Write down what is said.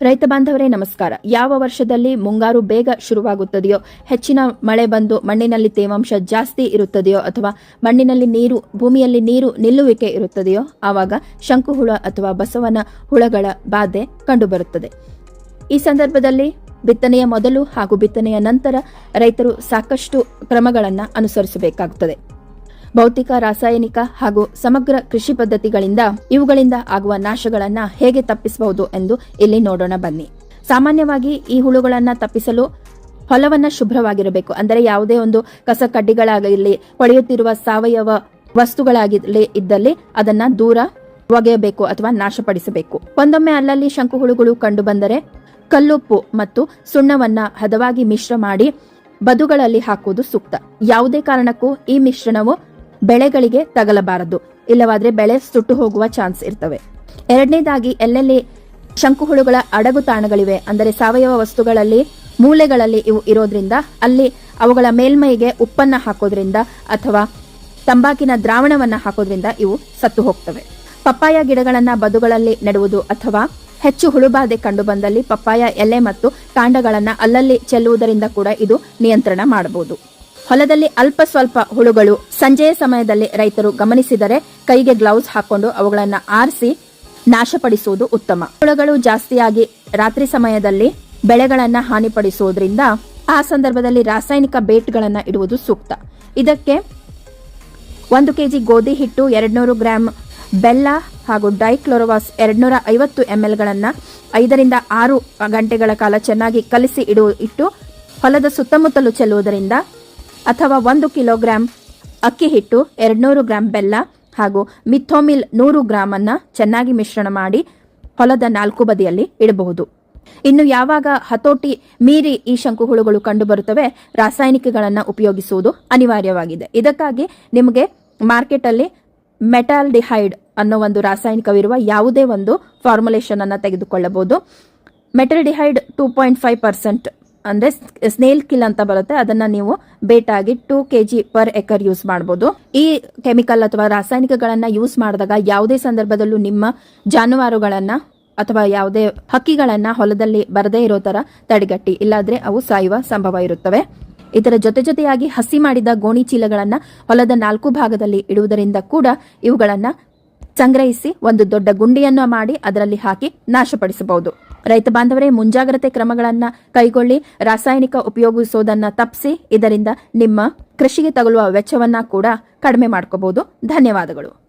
ರೈತ ಬಾಂಧವರೇ, ನಮಸ್ಕಾರ. ಯಾವ ವರ್ಷದಲ್ಲಿ ಮುಂಗಾರು ಬೇಗ ಶುರುವಾಗುತ್ತದೆಯೋ, ಹೆಚ್ಚಿನ ಮಳೆ ಬಂದು ಮಣ್ಣಿನಲ್ಲಿ ತೇವಾಂಶ ಜಾಸ್ತಿ ಇರುತ್ತದೆಯೋ ಅಥವಾ ಮಣ್ಣಿನಲ್ಲಿ ನೀರು, ಭೂಮಿಯಲ್ಲಿ ನೀರು ನಿಲ್ಲುವಿಕೆ ಇರುತ್ತದೆಯೋ, ಆವಾಗ ಶಂಕುಹುಳ ಅಥವಾ ಬಸವನ ಹುಳಗಳ ಬಾಧೆ ಕಂಡುಬರುತ್ತದೆ. ಈ ಸಂದರ್ಭದಲ್ಲಿ ಬಿತ್ತನೆಯ ಮೊದಲು ಹಾಗೂ ಬಿತ್ತನೆಯ ನಂತರ ರೈತರು ಸಾಕಷ್ಟು ಕ್ರಮಗಳನ್ನು ಅನುಸರಿಸಬೇಕಾಗುತ್ತದೆ. ಭೌತಿಕ, ರಾಸಾಯನಿಕ ಹಾಗೂ ಸಮಗ್ರ ಕೃಷಿ ಪದ್ಧತಿಗಳಿಂದ ಇವುಗಳಿಂದ ಆಗುವ ನಾಶಗಳನ್ನ ಹೇಗೆ ತಪ್ಪಿಸಬಹುದು ಎಂದು ಇಲ್ಲಿ ನೋಡೋಣ ಬನ್ನಿ. ಸಾಮಾನ್ಯವಾಗಿ ಈ ಹುಳುಗಳನ್ನ ತಪ್ಪಿಸಲು ಹೊಲವನ್ನ ಶುಭ್ರವಾಗಿರಬೇಕು. ಅಂದರೆ ಯಾವುದೇ ಒಂದು ಕಸ ಕಡ್ಡಿಗಳಾಗಿರಲಿ ಹೊಳೆಯುತ್ತಿರುವ ಸಾವಯವ ವಸ್ತುಗಳಾಗಿರಲಿ ಇದ್ದಲ್ಲಿ ಅದನ್ನ ದೂರ ಒಗೆಯಬೇಕು ಅಥವಾ ನಾಶಪಡಿಸಬೇಕು. ಒಂದೊಮ್ಮೆ ಅಲ್ಲಲ್ಲಿ ಶಂಕುಹುಳುಗಳು ಕಂಡು ಬಂದರೆ ಕಲ್ಲುಪ್ಪು ಮತ್ತು ಸುಣ್ಣವನ್ನ ಹದವಾಗಿ ಮಿಶ್ರ ಮಾಡಿ ಬದುಗಳಲ್ಲಿ ಹಾಕುವುದು ಸೂಕ್ತ. ಯಾವುದೇ ಕಾರಣಕ್ಕೂ ಈ ಮಿಶ್ರಣವು ಬೆಳೆಗಳಿಗೆ ತಗಲಬಾರದು. ಇಲ್ಲವಾದ್ರೆ ಬೆಳೆ ಸುಟ್ಟು ಹೋಗುವ ಚಾನ್ಸ್ ಇರ್ತವೆ. ಎರಡನೇದಾಗಿ ಎಲ್ಲೆಲ್ಲಿ ಶಂಕುಹುಳುಗಳ ಅಡಗು ತಾಣಗಳಿವೆ, ಅಂದರೆ ಸಾವಯವ ವಸ್ತುಗಳಲ್ಲಿ, ಮೂಲೆಗಳಲ್ಲಿ ಇವು ಇರೋದ್ರಿಂದ, ಅಲ್ಲಿ ಅವುಗಳ ಮೇಲ್ಮೈಗೆ ಉಪ್ಪನ್ನ ಹಾಕೋದ್ರಿಂದ ಅಥವಾ ತಂಬಾಕಿನ ದ್ರಾವಣವನ್ನ ಹಾಕೋದ್ರಿಂದ ಇವು ಸತ್ತು ಹೋಗ್ತವೆ. ಪಪ್ಪಾಯ ಗಿಡಗಳನ್ನ ಬದುಗಳಲ್ಲಿ ನೆಡುವುದು ಅಥವಾ ಹೆಚ್ಚು ಹುಳುಬಾಧೆ ಕಂಡು ಬಂದಲ್ಲಿ ಪಪ್ಪಾಯ, ಎಲೆ ಮತ್ತು ಕಾಂಡಗಳನ್ನ ಅಲ್ಲಲ್ಲಿ ಚೆಲ್ಲುವುದರಿಂದ ಕೂಡ ಇದು ನಿಯಂತ್ರಣ ಮಾಡಬಹುದು. ಹೊಲದಲ್ಲಿ ಅಲ್ಪ ಸ್ವಲ್ಪ ಹುಳುಗಳು ಸಂಜೆಯ ಸಮಯದಲ್ಲಿ ರೈತರು ಗಮನಿಸಿದರೆ ಕೈಗೆ ಗ್ಲೌಸ್ ಹಾಕೊಂಡು ಅವುಗಳನ್ನು ಆರಿಸಿ ನಾಶಪಡಿಸುವುದು ಉತ್ತಮ. ಹುಳುಗಳು ಜಾಸ್ತಿಯಾಗಿ ರಾತ್ರಿ ಸಮಯದಲ್ಲಿ ಬೆಳೆಗಳನ್ನ ಹಾನಿಪಡಿಸುವುದರಿಂದ ಆ ಸಂದರ್ಭದಲ್ಲಿ ರಾಸಾಯನಿಕ ಬೇಟ್ಗಳನ್ನು ಇಡುವುದು ಸೂಕ್ತ. ಇದಕ್ಕೆ ಒಂದು ಕೆಜಿ ಗೋಧಿ ಹಿಟ್ಟು ಎರಡ್ನೂರು ಗ್ರಾಂ, ಬೆಲ್ಲ ಹಾಗೂ ಡೈಕ್ಲೋರೋವಾಸ್ ಎರಡ್ನೂರ ಐವತ್ತು ಎಂಎಲ್ಗಳನ್ನು ಐದರಿಂದ ಆರು ಗಂಟೆಗಳ ಕಾಲ ಚೆನ್ನಾಗಿ ಕಲಿಸಿ ಇಡು ಇಟ್ಟು ಹೊಲದ ಸುತ್ತಮುತ್ತಲು ಚೆಲ್ಲುವುದರಿಂದ ಅಥವಾ ಒಂದು ಕಿಲೋಗ್ರಾಂ ಅಕ್ಕಿ ಹಿಟ್ಟು, ಎರಡ್ನೂರು ಗ್ರಾಂ ಬೆಲ್ಲ ಹಾಗೂ ಮಿಥೋಮಿಲ್ ನೂರು ಗ್ರಾಂ ಅನ್ನ ಚೆನ್ನಾಗಿ ಮಿಶ್ರಣ ಮಾಡಿ ಹೊಲದ ನಾಲ್ಕು ಬದಿಯಲ್ಲಿ ಇಡಬಹುದು. ಇನ್ನು ಯಾವಾಗ ಹತೋಟಿ ಮೀರಿ ಈ ಶಂಕುಹುಳುಗಳು ಕಂಡುಬರುತ್ತವೆ, ರಾಸಾಯನಿಕಗಳನ್ನು ಉಪಯೋಗಿಸುವುದು ಅನಿವಾರ್ಯವಾಗಿದೆ. ಇದಕ್ಕಾಗಿ ನಿಮಗೆ ಮಾರ್ಕೆಟಲ್ಲಿ ಮೆಟಾಲ್ಡಿಹೈಡ್ ಅನ್ನೋ ಒಂದು ರಾಸಾಯನಿಕವಿರುವ ಯಾವುದೇ ಒಂದು ಫಾರ್ಮುಲೇಷನ್ ಅನ್ನು ತೆಗೆದುಕೊಳ್ಳಬಹುದು. Metaldehyde two point five percent ಅಂದ್ರೆ ಸ್ನೇಲ್ ಕಿಲ್ ಅಂತ ಬರುತ್ತೆ. ಅದನ್ನ ನೀವು ಬೇಟಾಗಿ two K G per acre use ಮಾಡಬಹುದು ಈ ಕೆಮಿಕಲ್ ಅಥವಾ ರಾಸಾಯನಿಕಗಳನ್ನ ಯೂಸ್ ಮಾಡಿದಾಗ ಯಾವುದೇ ಸಂದರ್ಭದಲ್ಲೂ ನಿಮ್ಮ ಜಾನುವಾರುಗಳನ್ನ ಅಥವಾ ಯಾವುದೇ ಹಕ್ಕಿಗಳನ್ನ ಹೊಲದಲ್ಲಿ ಬರದೇ ಇರೋ ತರ ತಡೆಗಟ್ಟಿ. ಇಲ್ಲಾದ್ರೆ ಅವು ಸಾಯುವ ಸಂಭವ ಇರುತ್ತವೆ. ಇದರ ಜೊತೆ ಜೊತೆಯಾಗಿ ಹಸಿ ಮಾಡಿದ ಗೋಣಿ ಚೀಲಗಳನ್ನ ಹೊಲದ ನಾಲ್ಕು ಭಾಗದಲ್ಲಿ ಇಡುವುದರಿಂದ ಕೂಡ ಇವುಗಳನ್ನ ಸಂಗ್ರಹಿಸಿ ಒಂದು ದೊಡ್ಡ ಗುಂಡಿಯನ್ನು ಮಾಡಿ ಅದರಲ್ಲಿ ಹಾಕಿ ನಾಶಪಡಿಸಬಹುದು. ರೈತ ಬಾಂಧವರೇ, ಮುಂಜಾಗ್ರತೆ ಕ್ರಮಗಳನ್ನು ಕೈಗೊಳ್ಳಿ, ರಾಸಾಯನಿಕ ಉಪಯೋಗಿಸುವುದನ್ನ ತಪ್ಪಿಸಿ ಇದರಿಂದ ನಿಮ್ಮ ಕೃಷಿಗೆ ತಗುಲುವ ವೆಚ್ಚವನ್ನ ಕೂಡ ಕಡಿಮೆ ಮಾಡ್ಕೋಬಹುದು ಧನ್ಯವಾದಗಳು.